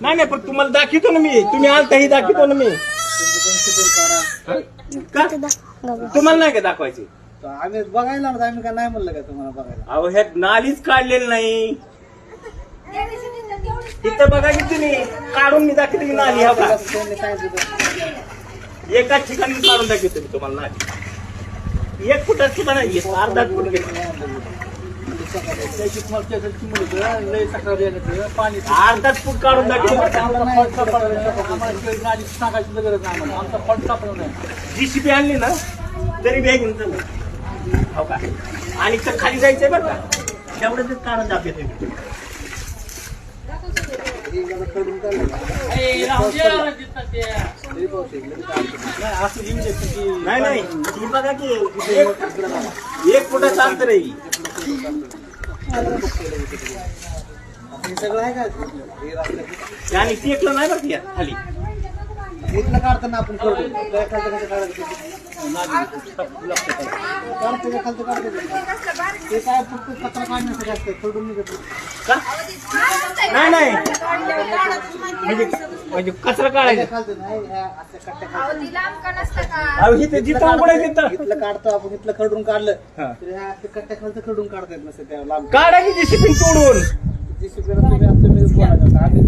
नाही नाही पण तुम्हाला दाखवतो ना मी. तुम्ही आलताही दाखवतो ना मी? का? तुम्हाला नाही का दाखवायची? आम्ही बघायला ना आम्ही काय नाही म्हणलं का तुम्हाला बघायला? अहो ह्या नालीच काढलेली नाही. तिथं बघा की तुम्ही. काढून मी दाखवते मी नाली हा का त्यांनी सांगितलं होतं. एकाच ठिकाणी काढून दाखवतो मी तुम्हाला नाली. एक फुटात सुद्धा नाही अर्धा फुट गेली. त्याची तुम्हाला त्याची लय तक्रार यायला पाणी अर्धाच फूट काढून दाखवतो आम्हाला फॉल्ट सापडला नाही. आम्हाला काही नाली सांगायची गरज नाही आम्हाला आमचा सापडला नाही जीसीबी आणली ना तरी बॅग घेऊन चालू. हो का? आणि तर खाली जायचंय बरं का? तेवढंच काढून दाखवतो मी. नाही, असं येऊ की नाही. नाही बघा की एक- एक फुटाचं अंतर आहे. हे सगळं आहे का हे रास्त्यात? आणि टेकलं नाही बरं का यात खाली. इथलं काढताना आपण करतो. त्या खालचं कसं काढायचं काढतो खालचं काढतो. ते काय फक्त कचरा काढण्यासाठी असतं खरडून निघत. का? नाही नाही. म्हणजे म्हणजे कचरा काढायचा. अहो इथे जिथं तिथं इथलं काढतो आपण इथलं खरडून काढलं हा. तर ह्या अशा कट्ट्या खालचं खरडून काढता येत नसतं त्या लांब काढा की जीसीबी तोडून जी तुम्ही बोलायचं. आम्ही